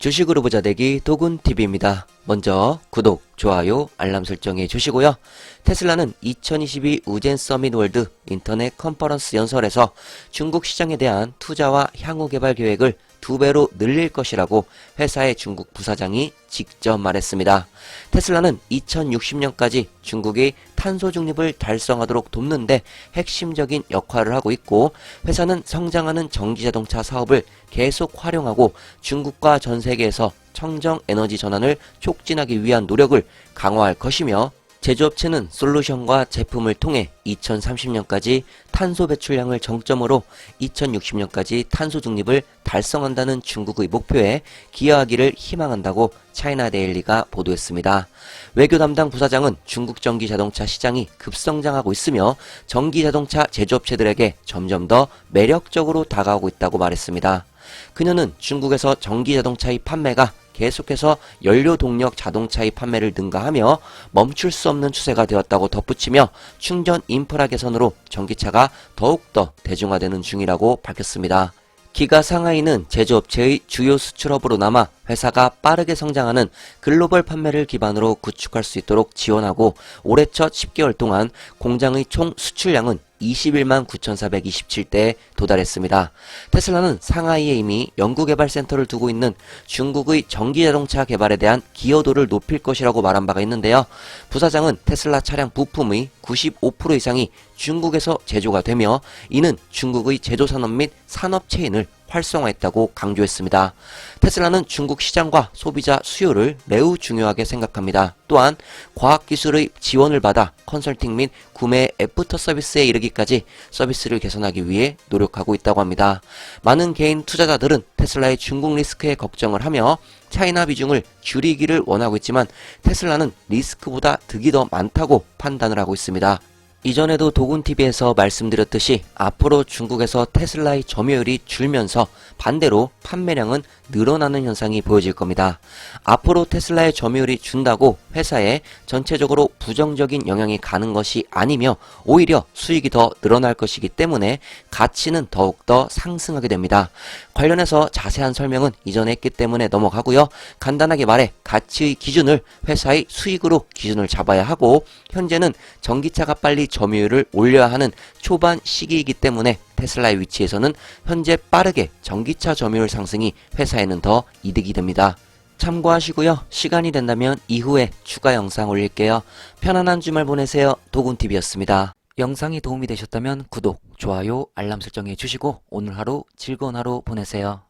주식으로 부자 되기 도군TV입니다. 먼저 구독, 좋아요, 알람 설정해 주시고요. 테슬라는 2022 우젠 서밋 월드 인터넷 컨퍼런스 연설에서 중국 시장에 대한 투자와 향후 개발 계획을 두 배로 늘릴 것이라고 회사의 중국 부사장이 직접 말했습니다. 테슬라는 2060년까지 중국이 탄소 중립을 달성하도록 돕는데 핵심적인 역할을 하고 있고 회사는 성장하는 전기 자동차 사업을 계속 활용하고 중국과 전 세계에서 청정 에너지 전환을 촉진하기 위한 노력을 강화할 것이며 제조업체는 솔루션과 제품을 통해 2030년까지 탄소 배출량을 정점으로 2060년까지 탄소 중립을 달성한다는 중국의 목표에 기여하기를 희망한다고 차이나 데일리가 보도했습니다. 외교 담당 부사장은 중국 전기 자동차 시장이 급성장하고 있으며 전기 자동차 제조업체들에게 점점 더 매력적으로 다가오고 있다고 말했습니다. 그녀는 중국에서 전기 자동차의 판매가 계속해서 연료 동력 자동차의 판매를 능가하며 멈출 수 없는 추세가 되었다고 덧붙이며 충전 인프라 개선으로 전기차가 더욱더 대중화되는 중이라고 밝혔습니다. 기가 상하이는 제조업체의 주요 수출업으로 남아 회사가 빠르게 성장하는 글로벌 판매를 기반으로 구축할 수 있도록 지원하고 올해 첫 10개월 동안 공장의 총 수출량은 21만 9,427대에 도달했습니다. 테슬라는 상하이에 이미 연구개발센터를 두고 있는 중국의 전기자동차 개발에 대한 기여도를 높일 것이라고 말한 바가 있는데요. 부사장은 테슬라 차량 부품의 95% 이상이 중국에서 제조가 되며 이는 중국의 제조산업 및 산업 체인을 활성화했다고 강조했습니다. 테슬라는 중국 시장과 소비자 수요를 매우 중요하게 생각합니다. 또한 과학기술의 지원을 받아 컨설팅 및 구매 애프터 서비스에 이르기까지 서비스를 개선하기 위해 노력하고 있다고 합니다. 많은 개인 투자자들은 테슬라의 중국 리스크에 걱정을 하며 차이나 비중을 줄이기를 원하고 있지만 테슬라는 리스크보다 득이 더 많다고 판단을 하고 있습니다. 이전에도 도군TV에서 말씀드렸듯이 앞으로 중국에서 테슬라의 점유율이 줄면서 반대로 판매량은 늘어나는 현상이 보여질 겁니다. 앞으로 테슬라의 점유율이 준다고 회사에 전체적으로 부정적인 영향이 가는 것이 아니며 오히려 수익이 더 늘어날 것이기 때문에 가치는 더욱더 상승하게 됩니다. 관련해서 자세한 설명은 이전에 했기 때문에 넘어가고요. 간단하게 말해 가치의 기준을 회사의 수익으로 기준을 잡아야 하고 현재는 전기차가 빨리 점유율을 올려야 하는 초반 시기이기 때문에 테슬라의 위치에서는 현재 빠르게 전기차 점유율 상승이 회사에는 더 이득이 됩니다. 참고하시고요. 시간이 된다면 이후에 추가 영상 올릴게요. 편안한 주말 보내세요. 도군TV였습니다. 영상이 도움이 되셨다면 구독, 좋아요, 알람 설정해 주시고 오늘 하루 즐거운 하루 보내세요.